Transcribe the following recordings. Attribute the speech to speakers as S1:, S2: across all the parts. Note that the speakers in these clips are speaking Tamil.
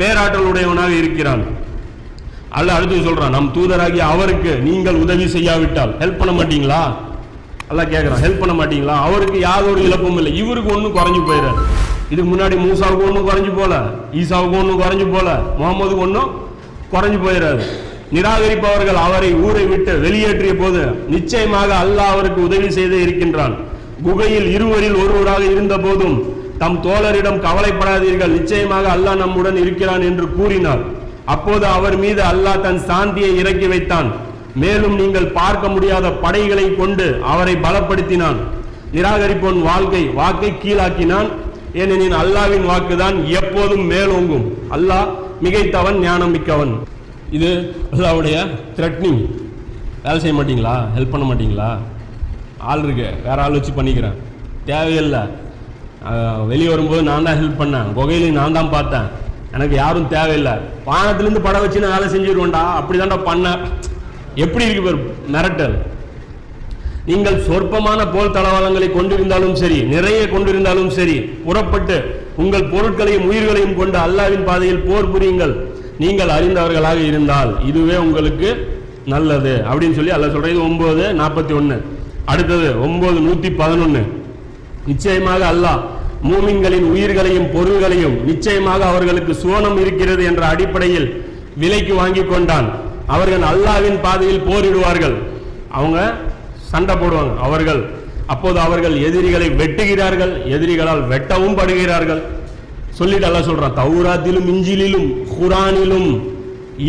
S1: பேராற்றல் உடையவனாக இருக்கிறான். அல்ல அடுத்து சொல்றான் நம் தூதராகிய அவருக்கு நீங்கள் உதவி செய்யாவிட்டால். ஹெல்ப் பண்ண மாட்டீங்களா? எல்லாம் கேட்குறான் ஹெல்ப் பண்ண மாட்டீங்களா? அவருக்கு யாதொரு இழப்பும் இல்லை. இவருக்கு ஒன்றும் குறைஞ்சு போயிடாது இதுக்கு முன்னாடி மூசாவுக்கு ஒன்றும் குறைஞ்சு போல ஈசாவுக்கு ஒன்றும் குறைஞ்சு போல முகமதுக்கு ஒன்றும் குறைஞ்சு போயிடாது நிராகரிப்பவர்கள் அவரை ஊரை விட்டு வெளியேற்றிய போது நிச்சயமாக அல்லாஹ் அவருக்கு உதவி செய்தே இருக்கின்றான். குகையில் இருவரில் ஒருவராக இருந்த போதும் தம் தோழரிடம் கவலைப்படாதீர்கள். நிச்சயமாக அல்லாஹ் நம்முடன் இருக்கிறான் என்று கூறினார். அப்போது அவர் மீது அல்லாஹ் தன் சாந்தியை இறக்கி வைத்தான். மேலும் நீங்கள் பார்க்க முடியாத படைகளை கொண்டு அவரை பலப்படுத்தினான். நிராகரிப்போன் வாழ்க்கை வாக்கை கீழாக்கினான். ஏனெனில் அல்லாவின் வாக்குதான் எப்போதும் மேலோங்கும். அல்லாஹ் மிகைத்தவன் ஞானம் மிக்கவன் இது அல்லாவுடைய த்ரெட்னிங் வேலை செய்ய மாட்டீங்களா? ஹெல்ப் பண்ண மாட்டீங்களா? ஆள் இருக்கு. வேற ஆள் வச்சு பண்ணிக்கிறேன். தேவையில்லை. வெளியே வரும்போது நான் தான் ஹெல்ப் பண்ணேன். புகையிலையும் நான் தான் பார்த்தேன். எனக்கு யாரும் தேவையில்லை. வானத்திலேருந்து படம் வச்சு நான் வேலை செஞ்சிருவேன்டா. அப்படிதான்டா பண்ணேன். எப்படி இருக்கு பாரு மிரட்டல். நீங்கள் சொற்பமான போல் தளவாளங்களை கொண்டிருந்தாலும் சரி நிறைய கொண்டிருந்தாலும் சரி புறப்பட்டு உங்கள் பொருட்களையும் உயிர்களையும் கொண்டு அல்லாவின் பாதையில் போர் புரியுங்கள். நீங்கள் அறிந்தவர்களாக இருந்தால் இதுவே உங்களுக்கு நல்லது. அப்படின்னு சொல்லி அல்லாஹ் சொல்றது ஒன்பது நாற்பத்தி ஒன்று அடுத்தது ஒன்பது நூற்றி பதினொன்று நிச்சயமாக அல்லாஹ் மூமின்களின் உயிர்களையும் பொருள்களையும் நிச்சயமாக அவர்களுக்கு சுவனம் இருக்கிறது என்ற அடிப்படையில் விலைக்கு வாங்கி கொண்டான். அவர்கள் அல்லாவின் பாதையில் போரிடுவார்கள். அவங்க சண்டை போடுவாங்க. அவர்கள் அப்போது அவர்கள் எதிரிகளை வெட்டுகிறார்கள். எதிரிகளால் வெட்டவும் படுகிறார்கள். சொல்லிட்டு அல்ல சொல்றான் தௌராத்திலும் இஞ்சிலும் குரானிலும்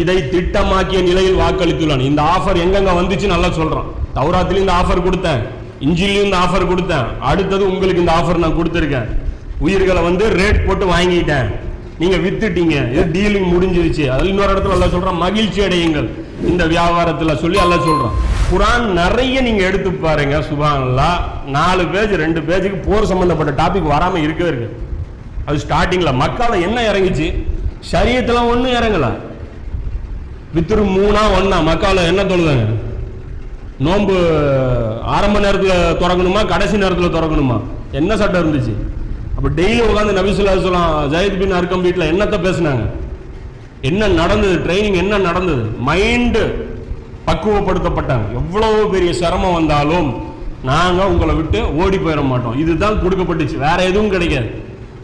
S1: இதை திட்டமாக்கிய நிலையில் வாக்களித்துள்ளான். இந்த ஆஃபர் எங்கெங்க வந்துச்சு நல்லா சொல்றான். தௌராத்திலும் இந்த ஆஃபர் கொடுத்தேன். இஞ்சிலையும் இந்த ஆஃபர் கொடுத்தேன். அடுத்தது உங்களுக்கு இந்த ஆஃபர் நான் கொடுத்துருக்கேன். உயிர்களை வந்து ரேட் போட்டு வாங்கிட்டேன். நீங்க வித்துட்டீங்க. இது டீலிங் முடிஞ்சிருச்சு. அதில் இன்னொரு இடத்துல அல்லாஹ் சொல்றான் மகிழ்ச்சி அடையுங்கள். இந்த வியாபாரத்தில் சொல்லி அல்லாஹ் சொல்றான். குரான் நிறைய நீங்க எடுத்து பாருங்க. சுபான்லா நாலு பேஜ் ரெண்டு பேஜுக்கு போர் சம்பந்தப்பட்ட டாபிக் வராம இருக்கவே இருக்கு. அது ஸ்டார்டிங்ல மக்கால என்ன இறங்குச்சு? சரியத்தில் ஒன்றும் இறங்கல. வித்துரு மூணா ஒன்னா மக்கால என்ன தொழுதாங்க? நோன்பு ஆரம்ப நேரத்தில் திறக்கணுமா கடைசி நேரத்தில் திறக்கணுமா என்ன சட்டம் இருந்துச்சு? அப்போ டெய்லி உட்காந்து நபிசுல்லா சொல்லாம் ஜெயத் பின் அர்க்கம் வீட்டில் என்னத்த பேசுனாங்க? என்ன நடந்தது? ட்ரைனிங் என்ன நடந்தது? மைண்டு பக்குவப்படுத்தப்பட்டாங்க. எவ்வளவு பெரிய சிரமம் வந்தாலும் நாங்கள் உங்களை விட்டு ஓடி போயிட மாட்டோம். இதுதான் கொடுக்கப்பட்டுச்சு. வேற எதுவும் கிடைக்காது.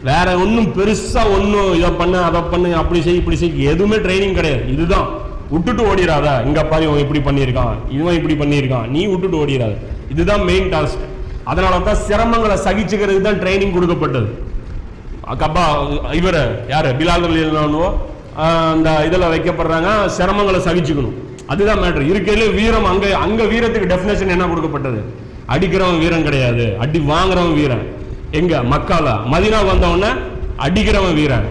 S1: வேற ஒன்றும் பெருசாக ஒன்றும் இதை பண்ணு அதை பண்ணு அப்படி செய் இப்படி செய் எதுவுமே ட்ரைனிங் கிடையாது. இதுதான். விட்டுட்டு ஓடிடாத இங்க பாரு இவன் இப்படி பண்ணியிருக்கான். இவன் இப்படி பண்ணியிருக்கான். நீ விட்டுட்டு ஓடிடாத இதுதான் மெயின் டாஸ்க் அதனால தான் சிரமங்களை சகிச்சுக்கிறதுக்கு தான் ட்ரைனிங் கொடுக்கப்பட்டது. கப்பா இவர் யாரு? பிலால் ரலியல்லாஹு அந்த இதில் வைக்கப்படுறாங்க. சிரமங்களை சகிச்சுக்கணும். அதுதான் மேட்ரு இருக்கையில வீரம் அங்க அங்க வீரத்துக்கு டெஃபினேஷன் என்ன கொடுக்கப்பட்டது? அடிக்கிறவன் வீரன் கிடையாது. அடி வாங்குறவன் வீரன். எங்க? மக்கால. மதினா வந்தவொடனே அடிக்கிறவன் வீரன்.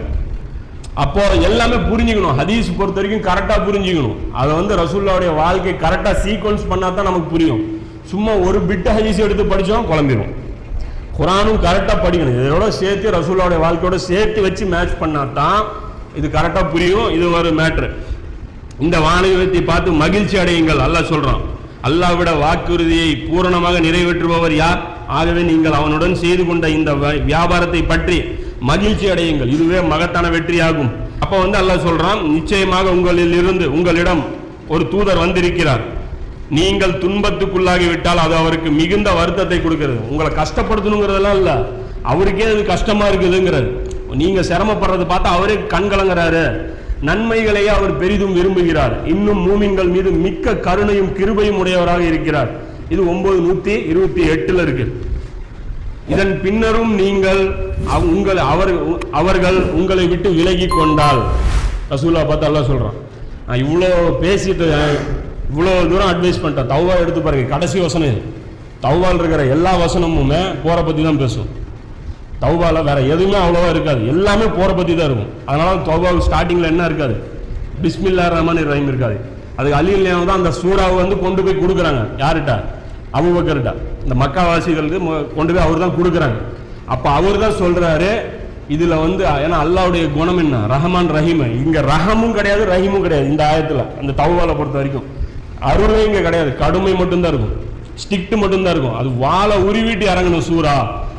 S1: அப்போ எல்லாமே புரிஞ்சுக்கணும். ஹதீஸ் பொறுத்த வரைக்கும் கரெக்டாக புரிஞ்சுக்கணும். அதை வந்து ரசூல்லாவுடைய வாழ்க்கை கரெக்டாக சீக்வன்ஸ் பண்ணால் தான் நமக்கு புரியும். சும்மா ஒரு பிட்டு ஹதீஸ் எடுத்து படித்தோம் குழம்பிடும் குரானும் கரெக்டாக படிக்கணும். இதோட சேர்த்து ரசூல்லாவுடைய வாழ்க்கையோட சேர்த்து வச்சு மேட்ச் பண்ணால் தான் இது கரெக்டாக புரியும். இது ஒரு மேட்ரு இந்த வானிலத்தை பார்த்து மகிழ்ச்சி அடையுங்கள். அல்லாஹ் சொல்கிறான் அல்லாவிட வாக்குறுதியை பூரணமாக நிறைவேற்றுபவர் யார்? ஆகவே நீங்கள் அவனுடன் செய்து கொண்ட இந்த வ- வியாபாரத்தை பற்றி மகிழ்ச்சி அடையுங்கள். இதுவே மகத்தான வெற்றியாகும். அப்ப வந்து அல்லாஹ் சொல்றான் நிச்சயமாக உங்களில் இருந்து உங்களிடம் ஒரு தூதர் வந்திருக்கிறார். நீங்கள் துன்பத்துக்குள்ளாகி விட்டால் அது அவருக்கு மிகுந்த வருத்தத்தை கொடுக்கிறது. உங்களை கஷ்டப்படுத்தணுங்கிறதெல்லாம் இல்ல. அவருக்கே அது கஷ்டமா இருக்குதுங்கிறது நீங்க சிரமப்படுறது பார்த்தா அவரே கண் கலங்குறாரு. நன்மைகளையே அவர் பெரிதும் விரும்புகிறார். இன்னும் மூமின்கள் மீது மிக்க கருணையும் கிருபையும் உடையவராக இருக்கிறார். இது ஒன்பது நூத்தி இருபத்தி எட்டுல இருக்கு. இதன் பின்னரும் நீங்கள் உங்களை அவர் அவர்கள் உங்களை விட்டு விலகி கொண்டால். ரசூலா பார்த்து அல்லாஹ் சொல்கிறான் நான் இவ்வளோ பேசிட்டு இவ்வளோ தூரம் அட்வைஸ் பண்ணிட்டேன். தௌவா எடுத்து பாருங்க கடைசி வசனம் இது. தௌவால் இருக்கிற எல்லா வசனமுமே போரை பற்றி தான் பேசும். தௌவாவில் வேற எதுவுமே அவ்வளோவா இருக்காது. எல்லாமே போரை பற்றி தான் இருக்கும். அதனால தௌபா ஸ்டார்டிங்கில் என்ன இருக்காது? பிஸ்மில்லா ரஹ்மான் ரஹீம் இருக்காது. அதுக்கு அலியில் தான் அந்த சூறாவை வந்து கொண்டு போய் கொடுக்குறாங்க. யார்கிட்ட? அபுபக்கர்கிட்ட. இந்த மக்காவாசிகளுக்கு கொண்டு போய் அவர் தான் கொடுக்குறாங்க. அப்போ அவர் தான் சொல்றாரு இதுல வந்து ஏன்னா அல்லாவுடைய குணம் என்ன? ரஹமான் ரஹீம். இங்க ரஹமும் கிடையாது ரஹீமும் கிடையாது இந்த ஆயத்துல அந்த தௌவாலை பொறுத்த வரைக்கும். அருளே இங்க கிடையாது கடுமை மட்டும்தான் இருக்கும். ஸ்டிக்ட் மட்டும்தான் இருக்கும். அது வாழை உருவிட்டு இறங்கணும் சூறா.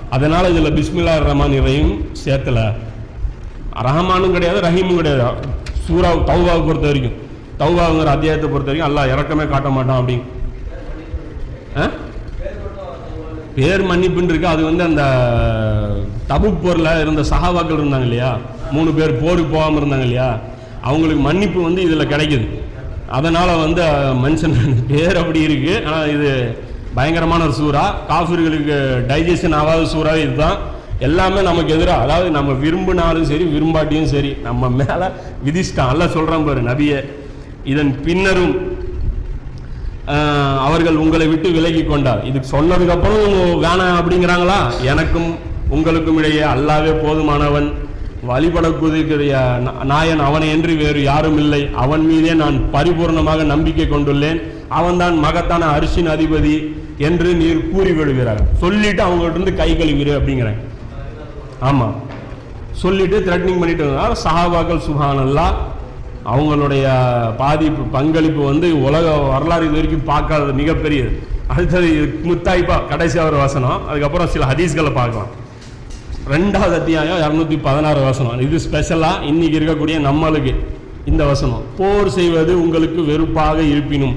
S1: அதனால இதுல பிஸ்மில்லா ரஹமான் ரஹீம் சேர்த்தல. ரஹமானும் கிடையாது ரஹீமும் கிடையாது. சூரா தௌபாவை பொறுத்த வரைக்கும். தௌபாங்கிற அத்தியாயத்தை பொறுத்த வரைக்கும் அல்லாஹ் இறக்கமே காட்ட மாட்டான் அப்படின்னு. ஆ? பேர் மன்னிப்புன்னு இருக்கு. அது வந்து அந்த தபு போர்ல இருந்த சகாபாக்கள் இருந்தாங்க இல்லையா? மூணு பேர் போருக்கு போகாம இருந்தாங்க இல்லையா? அவங்களுக்கு மன்னிப்பு வந்து இதுல கிடைக்குது. அதனால வந்து மனுஷன் பேர் அப்படி இருக்கு. ஆனால் இது பயங்கரமான ஒரு சூறா. காஃபிர்களுக்கு டைஜஷன் ஆகாத சூறா இதுதான். எல்லாமே நமக்கு எதிராக அதாவது நம்ம விரும்பினாலும் சரி விரும்பாட்டியும் சரி நம்ம மேல விதிஷ்டான் அல்ல சொல்கிறான் பாரு நபியே. இதன் பின்னரும் அவர்கள் உங்களை விட்டு விலகி கொண்டார். இது சொன்னதுக்கு அப்புறம் வேணாம் அப்படிங்கிறாங்களா? எனக்கும் உங்களுக்கும் இடையே அல்லாவே போதுமானவன் வழிபடக்கூடிய நாயன் அவனை என்று வேறு யாரும் இல்லை. அவன் மீதே நான் பரிபூர்ணமாக நம்பிக்கை கொண்டுள்ளேன். அவன்தான் மகத்தான அரிசின் அதிபதி என்று நீர் கூறி விடுகிறார் சொல்லிட்டு அவங்கள்ட்ட இருந்து கை கழுவிடு அப்படிங்கிறேன். ஆமாம் சொல்லிட்டு த்ரெட்னிங் பண்ணிட்டு சஹாபாக்கள் சுஹானல்லா அவங்களுடைய பாதிப்பு பங்களிப்பு வந்து உலக வரலாறு இது வரைக்கும் பார்க்காதது மிகப்பெரியது. அடுத்தது முத்தாய்ப்பா கடைசி ஒரு வசனம். அதுக்கப்புறம் சில ஹதீஸ்களை பார்க்கலாம். ரெண்டாவது அத்தியாயம் இரநூத்தி பதினாறு வசனம். இது ஸ்பெஷலாக இன்னைக்கு இருக்கக்கூடிய நம்மளுக்கு இந்த வசனம். போர் செய்வது உங்களுக்கு வெறுப்பாக இருப்பினும்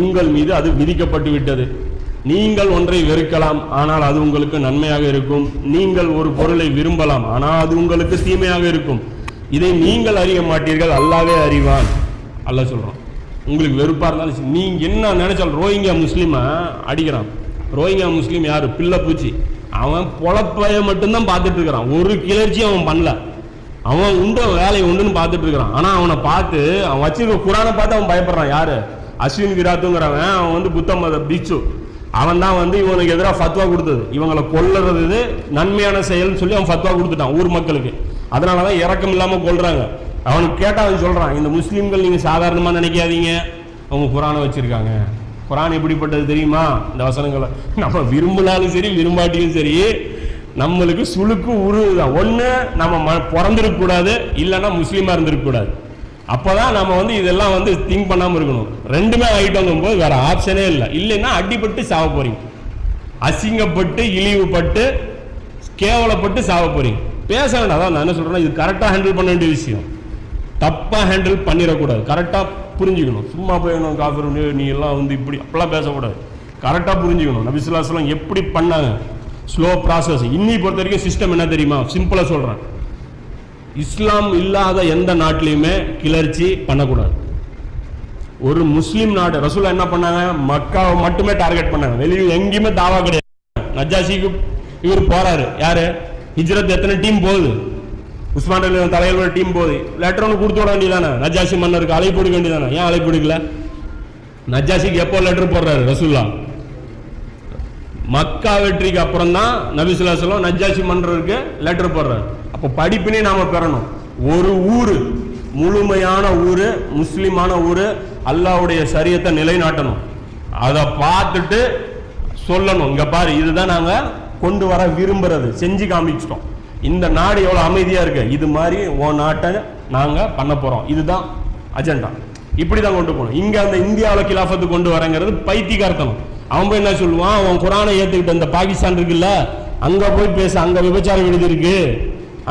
S1: உங்கள் மீது அது விதிக்கப்பட்டு விட்டது. நீங்கள் ஒன்றை வெறுக்கலாம் ஆனால் அது உங்களுக்கு நன்மையாக இருக்கும். நீங்கள் ஒரு பொருளை விரும்பலாம் ஆனால் அது உங்களுக்கு தீமையாக இருக்கும். இதை நீங்கள் அறிய மாட்டீர்கள் அல்லாவே அறிவான். அல்ல சொல்கிறான் உங்களுக்கு வெறுப்பாக இருந்தாலும் சரி, என்ன நினைச்சாலும் ரோஹிங்கா முஸ்லீமை அடிக்கிறான். ரோஹிங்கா முஸ்லீம் யார்? பிள்ளை பூச்சி. அவன் பொழப்பைய மட்டும்தான் பார்த்துட்டு இருக்கிறான். ஒரு கிளர்ச்சியும் அவன் பண்ணல. அவன் உண்டு வேலையை உண்டுன்னு பார்த்துட்டு இருக்கிறான். ஆனால் அவனை பார்த்து அவன் வச்சிருக்க குரானை பார்த்து அவன் பயப்படுறான். யாரு? அஸ்வின் விராத்துங்கிறவன் அவன் வந்து புத்த மத பிச்சு அவன் தான் வந்து இவனுக்கு எதிராக ஃபத்வா கொடுத்தது. இவங்களை கொல்லுறது இது நன்மையான செயல்னு சொல்லி அவன் ஃபத்வா கொடுத்துட்டான் ஊர் மக்களுக்கு. அதனால தான் இறக்கம் இல்லாமல் கொல்றாங்க. அவனுக்கு கேட்டால் அவன் சொல்கிறான் இந்த முஸ்லீம்கள் நீங்கள் சாதாரணமாக நினைக்காதீங்க. அவங்க குரானை வச்சுருக்காங்க. குரான் எப்படிப்பட்டது தெரியுமா? இந்த வசனங்களை. நம்ம விரும்பினாலும் சரி விரும்பாட்டியும் சரி நம்மளுக்கு சுளுக்கு உருவுதான் ஒன்று நம்ம ம- பிறந்திருக்கக்கூடாது இல்லைன்னா முஸ்லீமாக இருந்திருக்கக்கூடாது அப்போ தான் நம்ம வந்து இதெல்லாம் வந்து திங்க் பண்ணாமல் இருக்கணும். ரெண்டுமே ஆகிட்டோங்கும் போது வேறு ஆப்ஷனே இல்லை. இல்லைன்னா அடிபட்டு சாவ போகிறீங்க அசிங்கப்பட்டு இழிவுபட்டு கேவலப்பட்டு சாவ போகிறீங்க பேச வேண்டாம் அதான் நான் என்ன சொல்றேன்னா இது கரெக்டாக ஹேண்டில் பண்ண வேண்டிய விஷயம். தப்பாக ஹேண்டில் பண்ணிடக்கூடாது. கரெக்டாக புரிஞ்சுக்கணும். சும்மா போயணும் காஃபர் நீ எல்லாம் வந்து இப்படி அப்பெல்லாம் பேசக்கூடாது. கரெக்டாக புரிஞ்சுக்கணும். நபிசுல்லாஸ்லாம் எப்படி பண்ணாங்க? ஸ்லோ ப்ராசஸ் இன்னி பொறுத்த வரைக்கும் சிஸ்டம் என்ன தெரியுமா? சிம்பிளாக சொல்கிறேன் இஸ்லாம் இல்லாத எந்த நாட்டிலையுமே கிளர்ச்சி பண்ணக்கூடாது. ஒரு முஸ்லீம் நாடு ரசூலா என்ன பண்ணாங்க? மக்காவை மட்டுமே டார்கெட் பண்ணாங்க. வெளியே எங்கேயுமே தாவா கிடையாது. நஜாசிக்கு இவர் போறாரு. யாரு? ஹிஜ்ரத் எத்தனை டீம் போகுது? உஸ்மான் அலி ஒரு டீம் போகுது. லெட்டர் ஒன்று கொடுத்து விட வேண்டியதானே நஜாசி மன்னருக்கு அழைப்பு கொடுக்க வேண்டியதானே ஏன் அழைப்பு கொடுக்கல? நஜாசிக்கு எப்போ லெட்டர் போடுறாரு ரசூல்லா? மக்கா வெற்றிக்கு அப்புறம் தான் நபிசுல்லாசலம் நஜாசி மன்றருக்கு லெட்டர் போடுறாரு. அப்போ படிப்பினே நாம பெறணும். ஒரு ஊர் முழுமையான ஊர் முஸ்லிமான ஊர் அல்லாஹ்வுடைய சரியத்தை நிலைநாட்டணும். அதை பார்த்துட்டு சொல்லணும். இங்க பாரு இதுதான் நாங்கள் கொண்டு வர விரும்புறது. செஞ்சு காமிச்சிட்டோம். இந்த நாடு எவ்வளவு அமைதியா இருக்கு? இது மாதிரி ஓ நாட்டை நாங்க பண்ண போறோம். இதுதான் அஜெண்டா. இப்படி தான் கொண்டு போகணும். இங்க அந்த இந்தியாவில் கிலாஃபத்து கொண்டு வரங்கிறது பைத்தியகார்த்தனம் அவன் போய் என்ன சொல்லுவான்? அவன் குரானை ஏற்றுக்கிட்ட இந்த பாகிஸ்தான் இருக்குல்ல அங்க போய் பேச. அங்க விபச்சாரம் விடுதி இருக்கு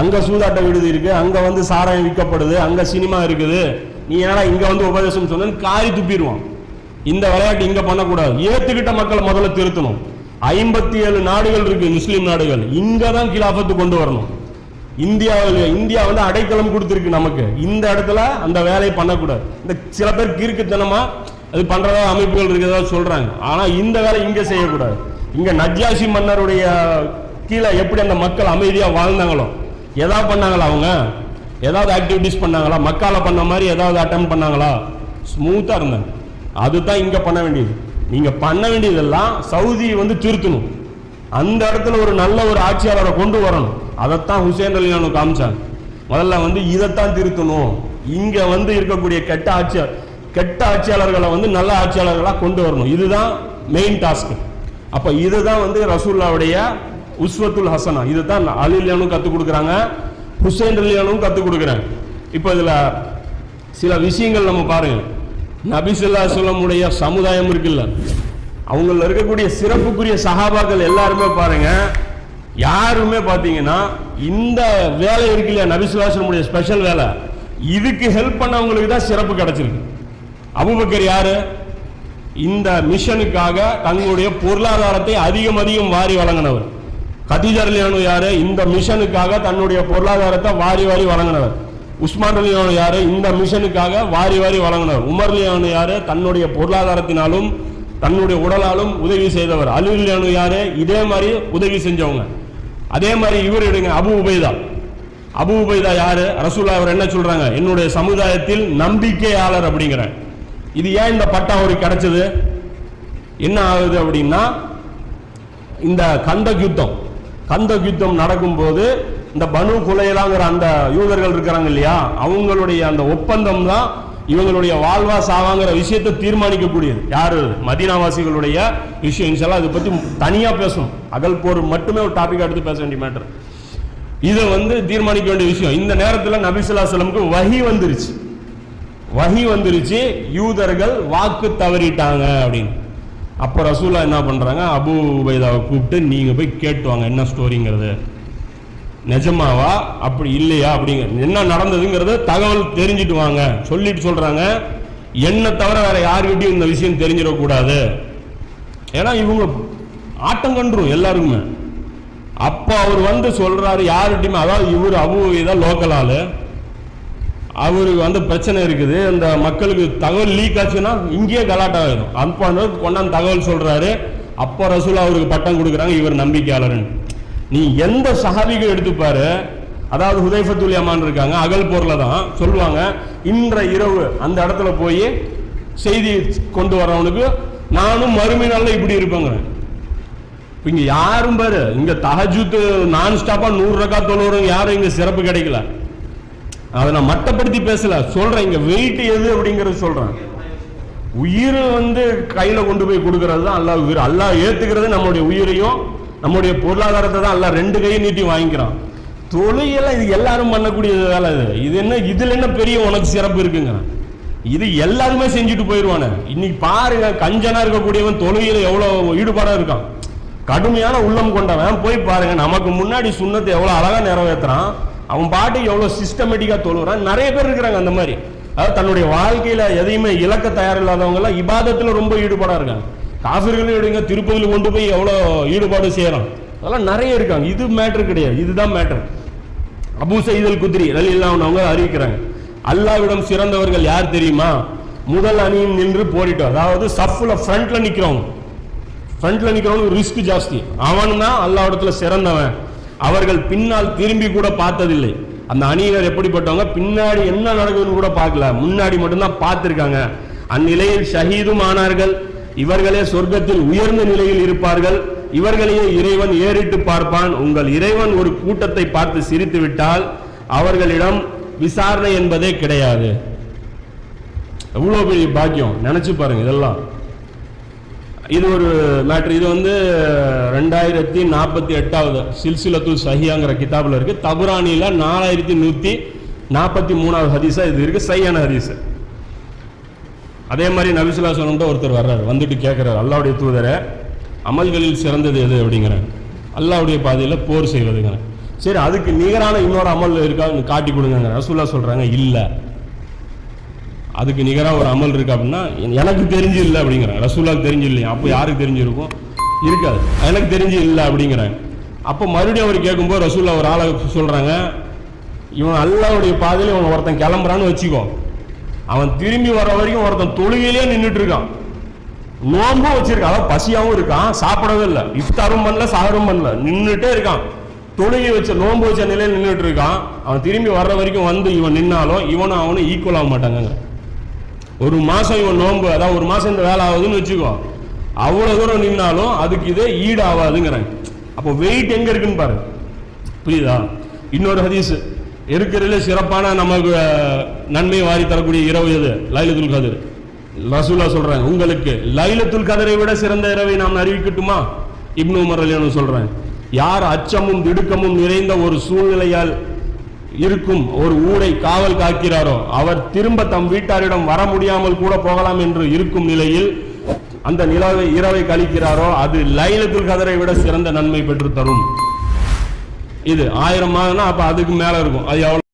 S1: அங்க சூதாட்ட விடுதி இருக்கு அங்க வந்து சாராயம் விற்கப்படுது. அங்க சினிமா இருக்குது. நீ ஏன்னா இங்க வந்து உபதேசம் சொன்னு காரி துப்பிடுவான். இந்த விளையாட்டு இங்க பண்ணக்கூடாது. ஏத்துக்கிட்ட மக்கள் முதல்ல திருத்தணும். ஐம்பத்தி ஏழு நாடுகள் இருக்கு முஸ்லீம் நாடுகள். இங்க தான் கிலாபத்து கொண்டு வரணும். இந்தியாவில் இந்தியா வந்து அடைக்கலம் கொடுத்துருக்கு நமக்கு. இந்த இடத்துல அந்த வேலையை பண்ணக்கூடாது. இந்த சில பேர் கீர்க்குத்தனமா அது பண்றதா அமைப்புகள் இருக்கிறதா சொல்றாங்க. ஆனா இந்த வேலை இங்க செய்யக்கூடாது. இங்க நஜ்யாசி மன்னருடைய கீழே எப்படி அந்த மக்கள் அமைதியா வாழ்ந்தாங்களோ எதா பண்ணாங்களா அவங்க? ஏதாவது ஆக்டிவிட்டிஸ் பண்ணாங்களா? மக்கால பண்ண மாதிரி ஏதாவது அட்டம் பண்ணாங்களா? ஸ்மூத்தா இருந்தாங்க. அதுதான் இங்க பண்ண வேண்டியது. நீங்க பண்ண வேண்டியதெல்லாம் சவுதி வந்து திருத்தணும். அந்த இடத்துல ஒரு நல்ல ஒரு ஆட்சியாளரை கொண்டு வரணும். அதைத்தான் ஹுசேன் அலியானு காமிச்சாங்க. முதல்ல வந்து இதைத்தான் திருத்தணும். இங்க வந்து இருக்கக்கூடிய கெட்ட ஆட்சியாளர் கெட்ட ஆட்சியாளர்களை வந்து நல்ல ஆட்சியாளர்களாக கொண்டு வரணும். இதுதான் மெயின் டாஸ்க் அப்போ இதுதான் வந்து ரசூல்லாவுடைய உஸ்வத்துல் ஹசனா. இதுதான் அலிலியானும் கற்றுக் கொடுக்குறாங்க. ஹுசேன் அலியானும் கற்றுக் கொடுக்குறாங்க. இப்போ இதில் சில விஷயங்கள் நம்ம பாருங்கள் நபிசுல்லா சொல்லமுடைய சமுதாயம் இருக்குல்ல. அவங்கள இருக்கக்கூடிய சிறப்புக்குரிய சகாபாக்கள் எல்லாருமே பாருங்க யாருமே பார்த்தீங்கன்னா இந்த வேலை இருக்கு இல்லையா நபிசுல்லாசனுடைய ஸ்பெஷல் வேலை? இதுக்கு ஹெல்ப் பண்ணவங்களுக்கு தான் சிறப்பு கிடைச்சிருக்கு. அபுபக்கர் யாரு? இந்த மிஷனுக்காக தங்களுடைய பொருளாதாரத்தை அதிகம் அதிகம் வாரி வழங்கினவர். கதிஜர்லியானு யாரு? இந்த மிஷனுக்காக தன்னுடைய பொருளாதாரத்தை வாரி வாரி வழங்கினவர். உஸ்மான் அலியானு யாரு? இந்த மிஷனுக்காக வாரி வாரி வழங்கினவர் உமர் அலியானு யாரு? தன்னுடைய பொருளாதாரத்தினாலும் தன்னுடைய உடலாலும் உதவி செய்தவர். அலி அலியானு யாரு? இதே மாதிரி உதவி செஞ்சவங்க. அதே மாதிரி இவர் எடுங்க அபு உபைதா. அபு உபைதா யாரு? ரசூல்லா அவர் என்ன சொல்றாங்க? என்னுடைய சமுதாயத்தில் நம்பிக்கையாளர் அப்படிங்கிற இது ஏன் இந்த பட்டா அவருக்கு கிடைச்சது? என்ன ஆகுது அப்படின்னா இந்த கந்தக் யுத்தம். கந்தக் யுத்தம் நடக்கும்போது இந்த பனு குலையலாங்கிற அந்த யூதர்கள் இருக்கிறாங்க இல்லையா? அவங்களுடைய அந்த ஒப்பந்தம் தான் இவங்களுடைய வாழ்வா சாவாங்கிற விஷயத்தை தீர்மானிக்கக்கூடியது. யாரு? மதீனாவாசிகளுடைய விஷயம். இன்ஷால்லா அதை பத்தி தனியா பேசணும். அகல் போர் மட்டுமே ஒரு டாபிக் எடுத்து பேச வேண்டிய மேட்டர் இதை வந்து தீர்மானிக்க வேண்டிய விஷயம். இந்த நேரத்தில் நபிசுல்லா சலமுக்கு வகி வந்துருச்சு. வகி வந்துருச்சு. யூதர்கள் வாக்கு தவறிட்டாங்க அப்படின்னு. அப்போ ரசூலா என்ன பண்ணுறாங்க அபு உபைதாவை கூப்பிட்டு நீங்கள் போய் கேட்டு வாங்க. என்ன ஸ்டோரிங்கிறது நிஜமாவா? அப்படி இல்லையா? அப்படிங்க. என்ன நடந்ததுங்கிறத தகவல் தெரிஞ்சிட்டு வாங்க. சொல்லிட்டு சொல்றாங்க. என்ன தவிர வேற யாருக்கிட்டையும் இந்த விஷயம் தெரிஞ்சிடக்கூடாது. ஏன்னா இவங்க ஆட்டம் கண்டுரும் எல்லாருக்குமே அப்போ அவர் வந்து சொல்றாரு யார்கிட்டையுமே. அதாவது இவர் அவு தான் லோக்கல் ஆள். அவருக்கு வந்து பிரச்சனை இருக்குது. அந்த மக்களுக்கு தகவல் லீக் ஆச்சுன்னா இங்கேயே கலாட்டம் ஆயிடும் அன்பானவர் கொண்டாந்து தகவல் சொல்றாரு. அப்போ ரசூல் அவருக்கு பட்டம் கொடுக்குறாங்க. இவர் நம்பிக்கையாளர்னு நீ எந்த சஹாபிக்கு எடுத்துப்பாரு அதாவது ஹுதைஃபத்துல் யமான் இருக்காங்க அகல் போர்ல தான் சொல்லுவாங்க. இன்ற இரவு அந்த இடத்துல போய் செய்தி கொண்டு வரவனுக்கு நானும் மறுமை நாளில் இப்படி இருப்பேங்க. இப்போ இங்க யாரும் பாரு இங்க தஹஜூத்து நான் ஸ்டாப்பா நூறு ரக்கா தொழுவுறவங்க யாரும் இங்க சிறப்பு கிடைக்கல. அதை நான் மட்டப்படுத்தி பேசல சொல்றேன். இங்க வெயிட் எது அப்படிங்கறது சொல்றேன். உயிர் வந்து கையில கொண்டு போய் கொடுக்கறது தான் அல்லாஹ் உயிர். அல்லாஹ் ஏத்துக்கிறது நம்மளுடைய உயிரையும் நம்முடைய பொருளாதாரத்தை தான் எல்லாம் ரெண்டு கையும் நீட்டி வாங்கிக்கிறான். தொழுகையெல்லாம் இது எல்லாரும் பண்ணக்கூடிய வேலை இது. இது என்ன இதில் என்ன பெரிய உனக்கு சிறப்பு இருக்குங்க? இது எல்லாருமே செஞ்சுட்டு போயிடுவானே இன்னைக்கு பாருங்க கஞ்சனா இருக்கக்கூடியவன் தொழுகையில எவ்வளோ ஈடுபாடாக இருக்கான். கடுமையான உள்ளம் கொண்டவன். போய் பாருங்க நமக்கு முன்னாடி சுண்ணத்தை எவ்வளோ அழகாக நிறைவேற்றுறான் அவன் பாட்டு எவ்வளோ சிஸ்டமேட்டிக்காக தொழுகிறான் நிறைய பேர் இருக்கிறாங்க அந்த மாதிரி. அதாவது தன்னுடைய வாழ்க்கையில் எதையுமே இலக்க தயாரில்லாதவங்க இபாதத்தில் ரொம்ப ஈடுபாடாக இருக்காங்க. காசர்களும் எடுங்க திருப்பதியில் கொண்டு போய் எவ்வளோ ஈடுபாடு செய்யறான் அதெல்லாம் நிறைய இருக்காங்க. இது மேட்ரு கிடையாது. இதுதான் மேட்ரு அபூ சயீதல் குத்ரி ரலியல்லாஹு அன்ஹு அவங்க அறிவிக்கிறாங்க. அல்லாவிடம் சிறந்தவர்கள் யார் தெரியுமா? முதல் அணியும் நின்று போரிட்டோம் அதாவது சஃப்ல ஃப்ரண்ட்ல நிற்கிறவங்க ஃப்ரண்ட்ல நிற்கிறவனுக்கு ரிஸ்க் ஜாஸ்தி. அவன் தான் அல்லாவிடத்துல சிறந்தவன். அவர்கள் பின்னால் திரும்பி கூட பார்த்ததில்லை. அந்த அணியினர் எப்படிப்பட்டவங்க? பின்னாடி என்ன நடக்குதுன்னு கூட பார்க்கல. முன்னாடி மட்டும்தான் பார்த்துருக்காங்க. அந்நிலையில் ஷஹீதும் ஆனார்கள். இவர்களே சொர்க்கத்தில் உயர்ந்த நிலையில் இருப்பார்கள். இவர்களையே இறைவன் ஏறிட்டு பார்ப்பான். உங்கள் இறைவன் ஒரு கூட்டத்தை பார்த்து சிரித்து விட்டால் அவர்களிடம் விசாரணை என்பதே கிடையாது. எவ்வளவு பெரிய பாக்கியம். நினைச்சு பாருங்க இதெல்லாம். இது ஒரு மேட்ரு இது வந்து ரெண்டாயிரத்தி நாற்பத்தி எட்டாவது சில்சிலத்துல் சஹியாங்கிற கிதாபில் இருக்கு. தபுரானியில் நாலாயிரத்தி நூற்றி நாற்பத்தி மூணாவது ஹதீஸாக இது இருக்கு. சையான ஹதீஸ். அதே மாதிரி நபிசுல்லா சொல்லணும்ட்டு ஒருத்தர் வர்றாரு. வந்துட்டு கேட்குறாரு அல்லாவுடைய தூதரை அமல்களில் சிறந்தது எது? அப்படிங்கிறேன் அல்லாவுடைய பாதையில் போர் செய்வதுங்கிறேன் சரி அதுக்கு நிகரான இன்னொரு அமல் இருக்கா? காட்டி கொடுங்க ரசூல்லா சொல்கிறாங்க இல்லை. அதுக்கு நிகராக ஒரு அமல் இருக்கு அப்படின்னா எனக்கு தெரிஞ்சு இல்லை அப்படிங்கிறேன் ரசூல்லாவுக்கு தெரிஞ்சு இல்லையா அப்போ யாருக்கு தெரிஞ்சிருக்கும்? இருக்காது. எனக்கு தெரிஞ்சு இல்லை அப்படிங்கிறேன் அப்போ மறுபடியும் அவர் கேட்கும்போது ரசூல்லா ஒரு ஆளை சொல்கிறாங்க இவன் அல்லாவுடைய பாதையில் இவன் ஒருத்தன் கிளம்புறான்னு வச்சுக்கோ. அவன் திரும்பி வர வரைக்கும் ஒருத்தன் தொழுகையிலே நின்றுட்டு இருக்கான் நோம்பும் வச்சிருக்கான். அதாவது பசியாவும் இருக்கான். சாப்பிடவே இல்லை. இஃப்தாரும் பண்ணல சாகரும் பண்ணல. நின்றுட்டே இருக்கான். தொழுகை வச்ச நோம்பு வச்ச நிலையில் நின்றுட்டு இருக்கான் அவன் திரும்பி வர்ற வரைக்கும் வந்து இவன் நின்னாலும் இவனும் அவனும் ஈக்குவல் ஆக மாட்டாங்க ஒரு மாசம் இவன் நோம்பு அதாவது ஒரு மாசம் இந்த வேலை ஆகுதுன்னு வச்சுக்கோ. அவ்வளோ தூரம் நின்னாலும் அதுக்கு இதே ஈடு ஆகாதுங்கிறாங்க அப்போ வெயிட் எங்க இருக்குன்னு பாரு. புரியுதா? இன்னொரு ஹதீஸ். இருக்கிறதுல சிறப்பான நமக்கு நன்மை வாரி தரக்கூடிய இரவு எது? லைலத்துல் கதிர். ரசூலா சொல்றாங்க உங்களுக்கு லைலத்துல் கதிரை விட சிறந்த இரவை நாம் அறிவிக்கட்டுமா? இப்னு உமர் அலியானு சொல்றேன் யார் அச்சமும் திடுக்கமும் நிறைந்த ஒரு சூழ்நிலையால் இருக்கும் ஒரு ஊரை காவல் காக்கிறாரோ அவர் திரும்ப தம் வீட்டாரிடம் வர முடியாமல் கூட போகலாம் என்று இருக்கும் நிலையில் அந்த நிலவை இரவை கழிக்கிறாரோ அது லைலத்துல் கதரை விட சிறந்த நன்மை பெற்று தரும். இது ஆயிரம் மாதம்னா அப்ப அதுக்கு மேல இருக்கும். அது எவ்வளவு